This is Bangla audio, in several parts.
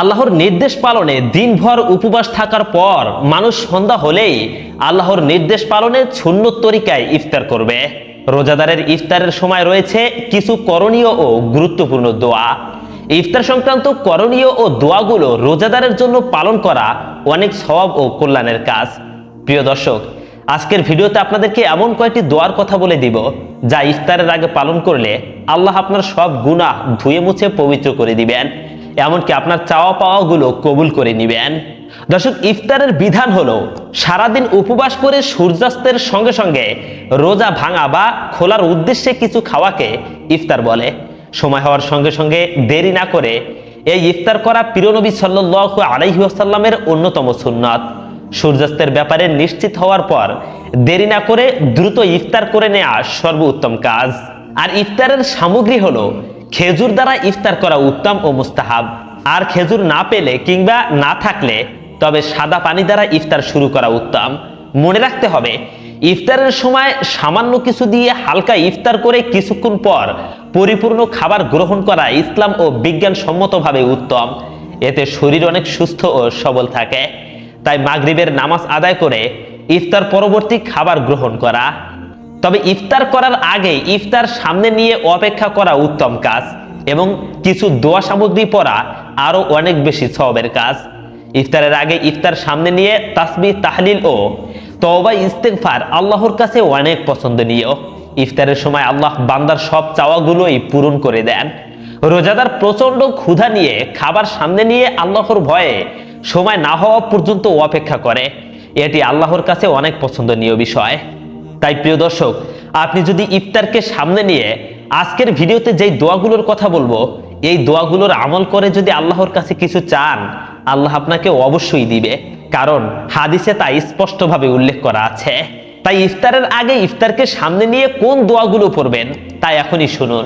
আল্লাহর নির্দেশ পালনে দিনভর উপবাস থাকার পর মানুষ সন্ধ্যা হলেই আল্লাহর নির্দেশ পালনে শূন্য তরিকায় ইফতার করবে। রোজাদারের ইফতারের সময় রয়েছে কিছু করণীয় ও গুরুত্বপূর্ণ দোয়া। ইফতার সংক্রান্ত করণীয় ও দোয়াগুলো রোজাদারের জন্য পালন করা অনেক সওয়াব ও কল্যাণের কাজ। প্রিয় দর্শক, আজকের ভিডিওতে আপনাদেরকে এমন কয়েকটি দোয়ার কথা বলে দিব যা ইফতারের আগে পালন করলে আল্লাহ আপনার সব গুনাহ ধুয়ে মুছে পবিত্র করে দিবেন। এমনকি আপনার চাওয়া পাওয়াগুলো কবুল করে নিবেন। দর্শক, ইফতারের বিধান হলো সারাদিন উপবাস করে সূর্যাস্তের সঙ্গে সঙ্গে রোজা ভাঙা বা খোলার উদ্দেশ্যে কিছু খাওয়াকে ইফতার বলে। সময় হওয়ার সঙ্গে সঙ্গে দেরি না করে এই ইফতার করা প্রিয়নবী সাল্লাহ আলাইহাসাল্লামের অন্যতম সুন্নত। সূর্যাস্তের ব্যাপারে নিশ্চিত হওয়ার পর দেরি না করে দ্রুত ইফতার করে নেওয়া সর্বোত্তম কাজ। আর ইফতারের সামগ্রী হলো খেজুর দ্বারা ইফতার করা উত্তম ও মুস্তাহাব। আর খেজুর না পেলে কিংবা না থাকলে তবে সাদা পানি দ্বারা ইফতার শুরু করা উত্তম। মনে রাখতে হবে, ইফতারের সময় সামান্য কিছু দিয়ে হালকা ইফতার করে কিছুক্ষণ পর পরিপূর্ণ খাবার গ্রহণ করা ইসলাম ও বিজ্ঞান সম্মতভাবে উত্তম। এতে শরীর অনেক সুস্থ ও সবল থাকে। তাই মাগরিবের নামাজ আদায় করে ইফতার পরবর্তী খাবার গ্রহণ করা। তবে ইফতার করার আগে ইফতার সামনে নিয়ে অপেক্ষা করা উত্তম কাজ এবং কিছু দোয়া সামগ্রী পরা আরও অনেক বেশি সবের কাজ। ইফতারের আগে ইফতার সামনে নিয়ে তাসবি, তাহলিল ও তওবা, ইস্তেগফার আল্লাহর কাছে অনেক পছন্দনীয়। ইফতারের সময় আল্লাহ বান্দার সব চাওয়াগুলোই পূরণ করে দেন। রোজাদার প্রচণ্ড ক্ষুধা নিয়ে খাবার সামনে নিয়ে আল্লাহর ভয়ে সময় না হওয়া পর্যন্ত অপেক্ষা করে। এটি আল্লাহর কাছে অনেক পছন্দনীয় বিষয়। তাই প্রিয় দর্শক, আপনি যদি ইফতারকে সামনে নিয়ে আজকের ভিডিওতে যেই দোয়াগুলোর কথা বলব, এই দোয়াগুলোর আমল করে যদি আল্লাহর কাছে কিছু চান, আল্লাহ আপনাকে অবশ্যই দিবে। কারণ হাদিসে তা স্পষ্টভাবে উল্লেখ করা আছে। তাই ইফতারের আগে ইফতারকে সামনে নিয়ে কোন দোয়াগুলো পড়বেন তাই এখনই শুনুন।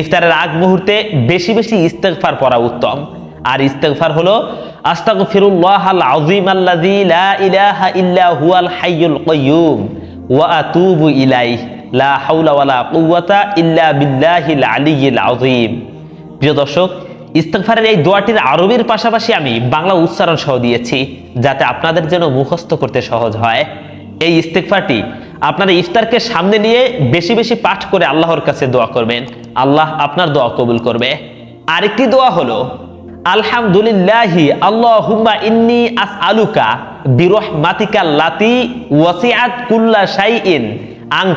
ইফতারের আগ মুহূর্তে বেশি বেশি ইস্তেগফার পড়া উত্তম। আর ইস্তেগফার হলো আস্তাগফিরুল্লাহ আল আযীম আল্লাযী লা ইলাহা ইল্লা হুয়াল হাইয়ুল কাইয়্যুম ওয়া আতুবু ইলাইহি, লা কুওয়াতা ইল্লা বিল্লাহিল আলিয়্যিল আযীম। প্রিয় দর্শক এই দোয়াটির আরবির পাশাপাশি আমি বাংলা উচ্চারণ সহ দিয়েছি, যাতে আপনাদের যেন মুখস্থ করতে সহজ হয়। এই ইস্তেগফারটি আপনারা ইফতারকে সামনে নিয়ে বেশি বেশি পাঠ করে আল্লাহর কাছে দোয়া করবেন। আল্লাহ আপনার দোয়া কবুল করবে। আরেকটি দোয়া হলো, আলহামদুলিল্লাহি আল্লাহুম্মা ইন্নি আসআলুকা বিরহমাতিকা লাতি কুল্লা আং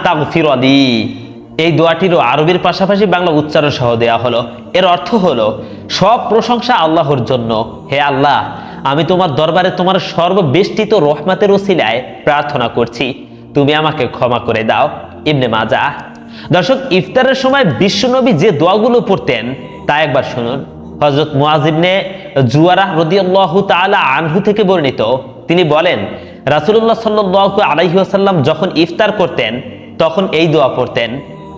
এই দোয়াটিরও পাশাপাশি বাংলা উচ্চারণ সহ দেয়া হলো। এর অর্থ হলো, সব প্রশংসা আল্লাহর জন্য। হে আল্লাহ, আমি তোমার দরবারে তোমার সর্ববেষ্টিত রহমাতের ওসিলায় প্রার্থনা করছি। তুমি আমাকে ক্ষমা করে দাও। ইবনে মাজা দর্শক, ইফতারের সময় বিশ্বনবী যে দোয়াগুলো পড়তেন, তা একবার শুনুন। হজরত মুআজিবনে জুয়ারাহ রদিয়াল্লাহু তাআলা আনহু থেকে বর্ণিত তিনি বলেন রাসুল্লাহ সাল্লাল্লাহু আলাইহি ওয়াসাল্লাম যখন ইফতার করতেন, তখন এই দোয়া পড়তেন,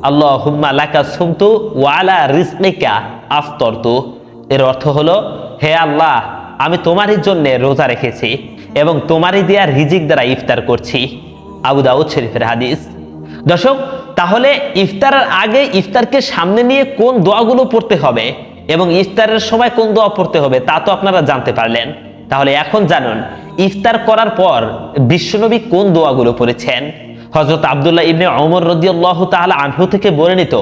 আল্লাহুম্মা লাকা সুমতু ওয়া আলা রিজকিকা আফতরতু। এর অর্থ হলো, হে আল্লাহ, আমি তোমারই জন্য রোজা রেখেছি এবং তোমারই দেয়া রিজিক দ্বারা ইফতার করছি। আবু দাউদ শরীফের হাদিস। দর্শক, তাহলে ইফতারের আগে ইফতারকে সামনে নিয়ে কোন দোয়াগুলো পড়তে হবে এবং ইফতারের সময় কোন দোয়া পড়তে হবে তা তো আপনারা জানতে পারলেন। তাহলে এখন জানুন ইফতার করার পর বিশ্বনবী কোন দোয়াগুলো পড়েছেন? হজরত আবদুল্লাহ ইবনে অমর রদিয়াল্লাহ তাহলে আনহু থেকে বর্ণিত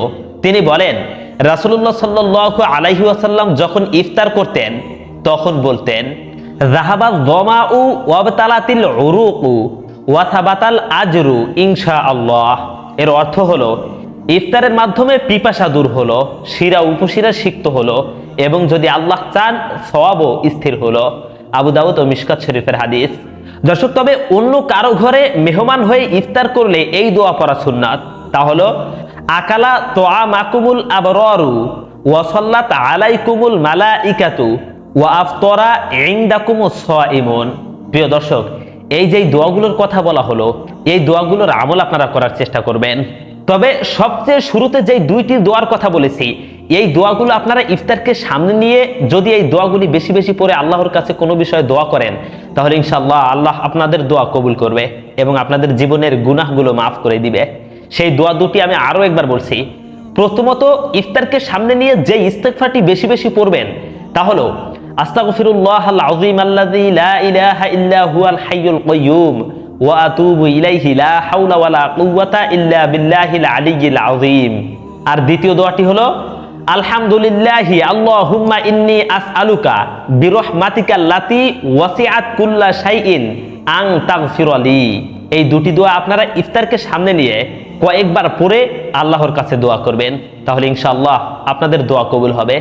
তিনি বলেন রাসুল্লাহ সাল্লাহ আলাইহি আসাল্লাম যখন ইফতার করতেন, তখন বলতেন রাহাবা দমা উ ওয়াবতালাতিল উরুকু ওয়াসাবাতাল আজরু আল্লাহ এর অর্থ হলো, ইফতারের মাধ্যমে পিপাসা দূর হলো, শিরা উপশিরা সিক্ত হলো, এবং যদি আল্লাহ চান, সওয়াবও স্থির হলো। আবু দাউদ ও মিশকাত শরীফের হাদিস। দর্শক, তবে অন্য কারও ঘরে মেহমান হয়ে ইফতার করলে এই দোয়া পড়া সুন্নাত। তা হলো, আকালা তোয়া মাকুমুল আবরু ওয়াসল্লাত আলাইকুমুল মালা ইকাতু ওয়া আফতরা ইংদাকুমুস ইমন প্রিয় দর্শক, এই যে দোয়াগুলোর কথা বলা হলো, এই দোয়াগুলোর আমল আপনারা করার চেষ্টা করবেন। তবে সবচেয়ে শুরুতে যেই দুইটি দোয়ার কথা বলেছি এই দোয়াগুলো আপনারা ইফতারকে সামনে নিয়ে যদি এই দোয়াগুলি বেশি বেশি পরে আল্লাহর কাছে কোনো বিষয়ে দোয়া করেন, তাহলে ইনশাআল্লাহ আল্লাহ আপনাদের দোয়া কবুল করবে এবং আপনাদের জীবনের গুনাহগুলো মাফ করে দিবে। সেই দোয়া দুটি আমি আরও একবার বলছি। প্রথমত, ইফতারকে সামনে নিয়ে যে ইস্তেকফারটি বেশি বেশি পড়বেন, তা হলো আর দ্বিতীয় দোয়াটি হলো আলহামদুলিল্লাহি, আল্লাহুম্মা ইন্নী আসআলুকা বিরহমাতিকা লাতি ওয়াসিআত কুল্লা শাইইন আং তাগফিরলি এই দুটি দোয়া আপনারা ইফতারকে সামনে নিয়ে কয়েকবার পড়ে আল্লাহর কাছে দোয়া করবেন। তাহলে ইনশাআল্লাহ আপনাদের দোয়া কবুল হবে।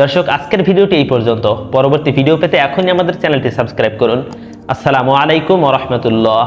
দর্শক, আজকের ভিডিওটি এই পর্যন্ত। পরবর্তী ভিডিও পেতে এখনই আমাদের চ্যানেলটি সাবস্ক্রাইব করুন। আসসালামু আলাইকুম ওয়া রাহমাতুল্লাহ।